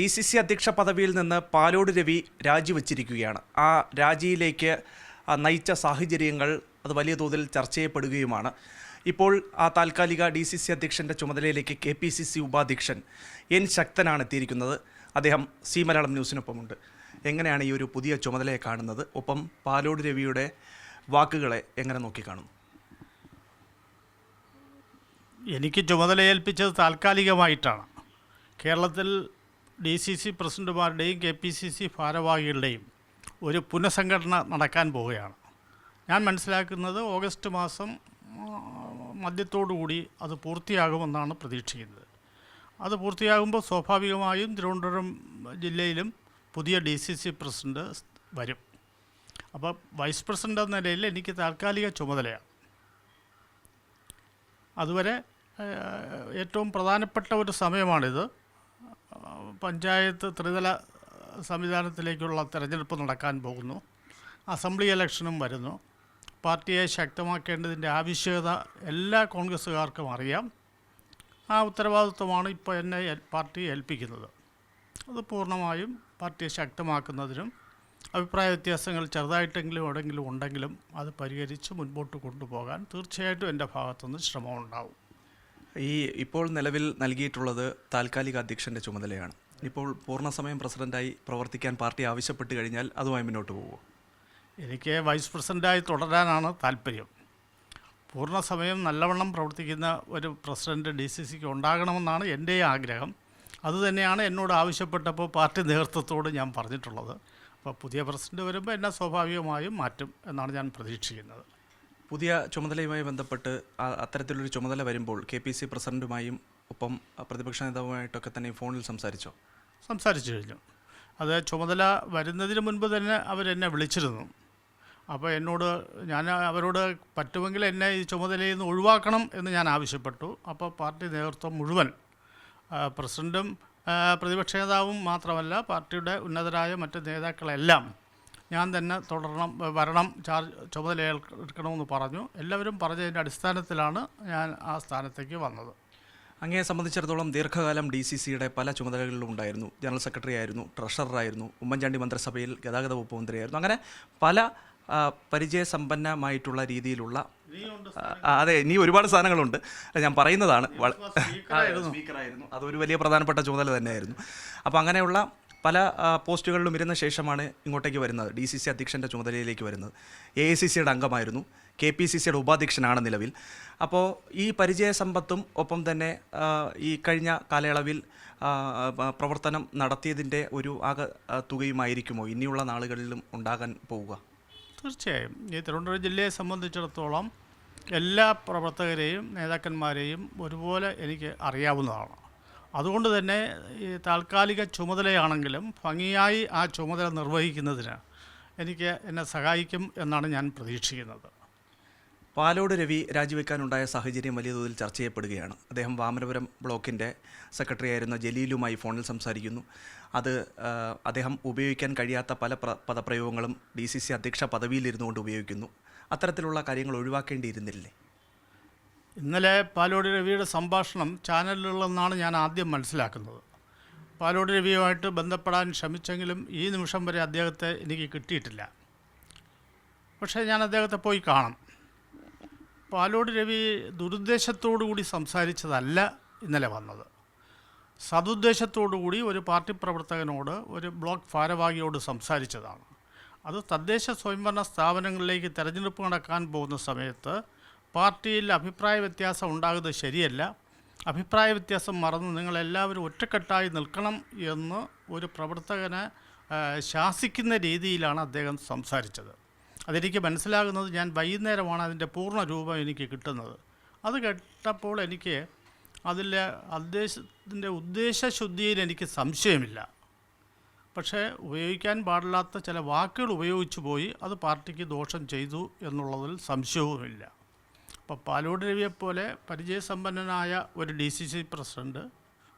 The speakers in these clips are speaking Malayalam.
ഡി സി സി അധ്യക്ഷ പദവിയിൽ നിന്ന് പാലോട് രവി രാജിവെച്ചിരിക്കുകയാണ്. ആ രാജിയിലേക്ക് നയിച്ച സാഹചര്യങ്ങൾ അത് വലിയ തോതിൽ ചർച്ച ചെയ്യപ്പെടുകയുമാണ്. ഇപ്പോൾ ആ താൽക്കാലിക ഡി സി സി അധ്യക്ഷന്റെ ചുമതലയിലേക്ക് കെ പി സി സി ഉപാധ്യക്ഷൻ എൻ ശക്തനാണ് എത്തിയിരിക്കുന്നത്. അദ്ദേഹം സി മലയാളം ന്യൂസിനൊപ്പമുണ്ട്. എങ്ങനെയാണ് ഈ ഒരു പുതിയ ചുമതലയെ കാണുന്നത്? ഒപ്പം പാലോട് രവിയുടെ വാക്കുകളെ എങ്ങനെ നോക്കിക്കാണുന്നു എനിക്ക് ചുമതലയേൽപ്പിച്ചത് താൽക്കാലികമായിട്ടാണ്. കേരളത്തിൽ ഡി സി സി പ്രസിഡന്റുമാരുടെയും കെ പി സി സി ഭാരവാഹികളുടെയും ഒരു പുനഃസംഘടന നടക്കാൻ പോവുകയാണ്. ഞാൻ മനസ്സിലാക്കുന്നത് ഓഗസ്റ്റ് മാസം മധ്യത്തോടുകൂടി അത് പൂർത്തിയാകുമെന്നാണ് പ്രതീക്ഷിക്കുന്നത്. അത് പൂർത്തിയാകുമ്പോൾ സ്വാഭാവികമായും തിരുവനന്തപുരം ജില്ലയിലും പുതിയ ഡി സി സി പ്രസിഡന്റ് വരും. അപ്പോൾ വൈസ് പ്രസിഡന്റ് എന്ന നിലയിൽ എനിക്ക് താൽക്കാലിക ചുമതലയാണ്. അതുവരെ ഏറ്റവും പ്രധാനപ്പെട്ട ഒരു സമയമാണിത്. പഞ്ചായത്ത് ത്രിതല സംവിധാനത്തിലേക്കുള്ള തെരഞ്ഞെടുപ്പ് നടക്കാൻ പോകുന്നു. അസംബ്ലി ഇലക്ഷനും വരുന്നു. പാർട്ടിയെ ശക്തമാക്കേണ്ടതിന്റെ ആവശ്യകത എല്ലാ കോൺഗ്രസ്സുകാർക്കും അറിയാം. ആ ഉത്തരവാദിത്വമാണ് ഇപ്പോൾ എന്നെ പാർട്ടി ഏൽപ്പിക്കുന്നത്. അത് പൂർണമായും പാർട്ടിയെ ശക്തമാക്കുന്നതിനും അഭിപ്രായ വ്യത്യാസങ്ങൾ ചെറുതായിട്ടെങ്കിലും എവിടെയെങ്കിലും ഉണ്ടെങ്കിലും അത് പരിഹരിച്ച് മുൻപോട്ട് കൊണ്ടുപോകാൻ തീർച്ചയായിട്ടും എന്റെ ഭാഗത്തുനിന്ന് ശ്രമമുണ്ടാവും. ഈ ഇപ്പോൾ നിലവിൽ നൽകിയിട്ടുള്ളത് താൽക്കാലിക അധ്യക്ഷന്റെ ചുമതലയാണ്. ഇപ്പോൾ പൂർണസമയം പ്രസിഡന്റായി പ്രവർത്തിക്കാൻ പാർട്ടി ആവശ്യപ്പെട്ട് കഴിഞ്ഞാൽ അതുമായി മുന്നോട്ട് പോകുമോ എനിക്ക് വൈസ് പ്രസിഡന്റായി തുടരാനാണ് താല്പര്യം. പൂർണസമയം നല്ലവണ്ണം പ്രവർത്തിക്കുന്ന ഒരു പ്രസിഡന്റ് ഡി സി സിക്ക് ഉണ്ടാകണമെന്നാണ് എന്റെ ആഗ്രഹം. അതുതന്നെയാണ് എന്നോട് ആവശ്യപ്പെട്ടപ്പോൾ പാർട്ടി നേതൃത്വത്തോട് ഞാൻ പറഞ്ഞിട്ടുള്ളത്. അപ്പോൾ പുതിയ പ്രസിഡന്റ് വരുമ്പോൾ എന്നെ സ്വാഭാവികമായും മാറ്റും എന്നാണ് ഞാൻ പ്രതീക്ഷിക്കുന്നത്. പുതിയ ചുമതലയുമായി ബന്ധപ്പെട്ട് അത്തരത്തിലൊരു ചുമതല വരുമ്പോൾ കെ പി സി പ്രസിഡന്റുമായും ഒപ്പം പ്രതിപക്ഷ നേതാവുമായിട്ടൊക്കെ തന്നെ ഫോണിൽ സംസാരിച്ചോ? സംസാരിച്ചു കഴിഞ്ഞു. അത് ചുമതല വരുന്നതിന് മുൻപ് തന്നെ അവരെന്നെ വിളിച്ചിരുന്നു. അപ്പോൾ എന്നോട് ഞാൻ അവരോട് പറ്റുമെങ്കിൽ എന്നെ ഈ ചുമതലയിൽ നിന്ന് ഒഴിവാക്കണം എന്ന് ഞാൻ ആവശ്യപ്പെട്ടു. അപ്പോൾ പാർട്ടി നേതൃത്വം മുഴുവൻ പ്രസിഡന്റും പ്രതിപക്ഷ നേതാവും മാത്രമല്ല പാർട്ടിയുടെ ഉന്നതരായ മറ്റ് നേതാക്കളെല്ലാം ഞാൻ തന്നെ തുടരണം വരണം ചാർജ് ചുമതല ഏൽക്കണമെന്ന് പറഞ്ഞു. എല്ലാവരും പറഞ്ഞതിന്റെ അടിസ്ഥാനത്തിലാണ് ഞാൻ ആ സ്ഥാനത്തേക്ക് വന്നത്. അങ്ങയെ സംബന്ധിച്ചിടത്തോളം ദീർഘകാലം ഡി സി സിയുടെ പല ചുമതലകളിലും ഉണ്ടായിരുന്നു. ജനറൽ സെക്രട്ടറി ആയിരുന്നു ട്രഷററായിരുന്നു ഉമ്മൻചാണ്ടി മന്ത്രിസഭയിൽ ഗതാഗത വകുപ്പ് മന്ത്രിയായിരുന്നു. അങ്ങനെ പല പരിചയസമ്പന്നമായിട്ടുള്ള രീതിയിലുള്ള അതെ ഇനി ഒരുപാട് സാധനങ്ങളുണ്ട്. അല്ല, ഞാൻ പറയുന്നതാണ്. അതൊരു വലിയ പ്രധാനപ്പെട്ട ചുമതല തന്നെയായിരുന്നു. അപ്പോൾ അങ്ങനെയുള്ള പല പോസ്റ്റുകളിലും ഇരുന്ന ശേഷമാണ് ഇങ്ങോട്ടേക്ക് വരുന്നത്. ഡി സി സി അധ്യക്ഷന്റെ ചുമതലയിലേക്ക് വരുന്നത്. എ ഐ സി സിയുടെ അംഗമായിരുന്നു. കെ പി സി സിയുടെ ഉപാധ്യക്ഷനാണ് നിലവിൽ. അപ്പോൾ ഈ പരിചയസമ്പത്തും ഒപ്പം തന്നെ ഈ കഴിഞ്ഞ കാലയളവിൽ പ്രവർത്തനം നടത്തിയതിന്റെ ഒരു ആകെ തുകയുമായിരിക്കുമോ? ഇനിയുള്ള നാളുകളിലും ഉണ്ടാകാൻ പോവുക. തീർച്ചയായും. ഈ തിരുവനന്തപുരം ജില്ലയെ സംബന്ധിച്ചിടത്തോളം എല്ലാ പ്രവർത്തകരെയും നേതാക്കന്മാരെയും ഒരുപോലെ എനിക്ക് അറിയാവുന്നതാണ്. അതുകൊണ്ട് തന്നെ ഈ താൽക്കാലിക ചുമതലയാണെങ്കിലും ഭംഗിയായി ആ ചുമതല നിർവഹിക്കുന്നതിന് എനിക്ക് എന്നെ സഹായിക്കും എന്നാണ് ഞാൻ പ്രതീക്ഷിക്കുന്നത്. പാലോട് രവി രാജിവെക്കാനുണ്ടായ സാഹചര്യം വലിയ തോതിൽ ചർച്ച ചെയ്യപ്പെടുകയാണ്. അദ്ദേഹം വാമനപുരം ബ്ലോക്കിന്റെ സെക്രട്ടറി ആയിരുന്ന ജലീലുമായി ഫോണിൽ സംസാരിക്കുന്നു. അത് അദ്ദേഹം ഉപയോഗിക്കാൻ കഴിയാത്ത പല പ്ര പദപ്രയോഗങ്ങളും ഡി സി സി അധ്യക്ഷ പദവിയിലിരുന്നുകൊണ്ട് ഉപയോഗിക്കുന്നു. അത്തരത്തിലുള്ള കാര്യങ്ങൾ ഒഴിവാക്കേണ്ടിയിരുന്നില്ലേ? ഇന്നലെ പാലോട് രവിയുടെ സംഭാഷണം ചാനലിലുള്ളതെന്നാണ് ഞാൻ ആദ്യം മനസ്സിലാക്കുന്നത്. പാലോട് രവിയുമായിട്ട് ബന്ധപ്പെടാൻ ശ്രമിച്ചെങ്കിലും ഈ നിമിഷം വരെ അദ്ദേഹത്തെ എനിക്ക് കിട്ടിയിട്ടില്ല. പക്ഷേ ഞാൻ അദ്ദേഹത്തെ പോയി കാണാം. പാലോട് രവി കൂടി സംസാരിച്ചതല്ല ഇന്നലെ വന്നത്. സതുദ്ദേശത്തോടു കൂടി ഒരു പാർട്ടി പ്രവർത്തകനോട് ഒരു ബ്ലോക്ക് ഭാരവാഹിയോട് സംസാരിച്ചതാണ്. അത് തദ്ദേശ സ്വയംഭരണ സ്ഥാപനങ്ങളിലേക്ക് തെരഞ്ഞെടുപ്പ് നടക്കാൻ പോകുന്ന സമയത്ത് പാർട്ടിയിൽ അഭിപ്രായ വ്യത്യാസം ഉണ്ടാകുന്നത് ശരിയല്ല. അഭിപ്രായ വ്യത്യാസം മറന്ന് നിങ്ങളെല്ലാവരും ഒറ്റക്കെട്ടായി നിൽക്കണം എന്ന് ഒരു പ്രവർത്തകനെ ശാസിക്കുന്ന രീതിയിലാണ് അദ്ദേഹം സംസാരിച്ചത്. അതെനിക്ക് മനസ്സിലാകുന്നത് ഞാൻ വൈകുന്നേരമാണ് അതിന്റെ പൂർണ രൂപം എനിക്ക് കിട്ടുന്നത്. അത് കേട്ടപ്പോൾ എനിക്ക് അതിലെ അദ്ദേഹത്തിന്റെ ഉദ്ദേശശുദ്ധിയിൽ എനിക്ക് സംശയമില്ല. പക്ഷേ ഉപയോഗിക്കാൻ പാടില്ലാത്ത ചില വാക്കുകൾ ഉപയോഗിച്ചു പോയി അത് പാർട്ടിക്ക് ദോഷം ചെയ്തു എന്നുള്ളതിൽ സംശയവുമില്ല. അപ്പോൾ പാലോട് രവിയെപ്പോലെ പരിചയസമ്പന്നനായ ഒരു ഡി സി സി പ്രസിഡന്റ്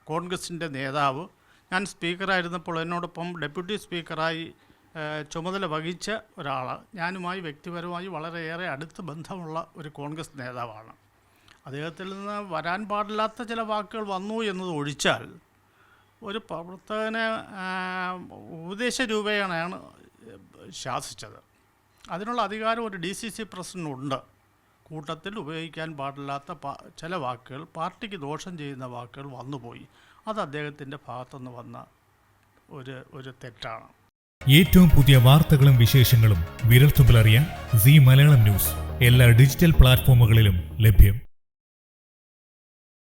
കോൺഗ്രസിന്റെ നേതാവ് ഞാൻ സ്പീക്കറായിരുന്നപ്പോൾ എന്നോടൊപ്പം ഡെപ്യൂട്ടി സ്പീക്കറായി ചുമതല വഹിച്ച ഒരാൾ ഞാനുമായി വ്യക്തിപരമായി വളരെയേറെ അടുത്ത് ബന്ധമുള്ള ഒരു കോൺഗ്രസ് നേതാവാണ്. അദ്ദേഹത്തിൽ നിന്ന് വരാൻ പാടില്ലാത്ത ചില വാക്കുകൾ വന്നു എന്നത് ഒഴിച്ചാൽ ഒരു പ്രവർത്തകനെ ഉപദേശ രൂപേണയാണ് ശാസിച്ചത്. അതിനുള്ള അധികാരം ഒരു ഡി സി സി പ്രസിഡന്റിനുണ്ട്. കൂട്ടത്തിൽ ഉപയോഗിക്കാൻ പാടില്ലാത്ത ചില വാക്കുകൾ പാർട്ടിക്ക് ദോഷം ചെയ്യുന്ന വാക്കുകൾ വന്നുപോയി. അത് അദ്ദേഹത്തിന്റെ ഭാഗത്തുനിന്ന് വന്ന ഒരു ഒരു തെറ്റാണ്. ഏറ്റവും പുതിയ വാർത്തകളും വിശേഷങ്ങളും വിരൽത്തുമ്പിലറിയാൻ സി മലയാളം ന്യൂസ്. എല്ലാ ഡിജിറ്റൽ പ്ലാറ്റ്ഫോമുകളിലും ലഭ്യം.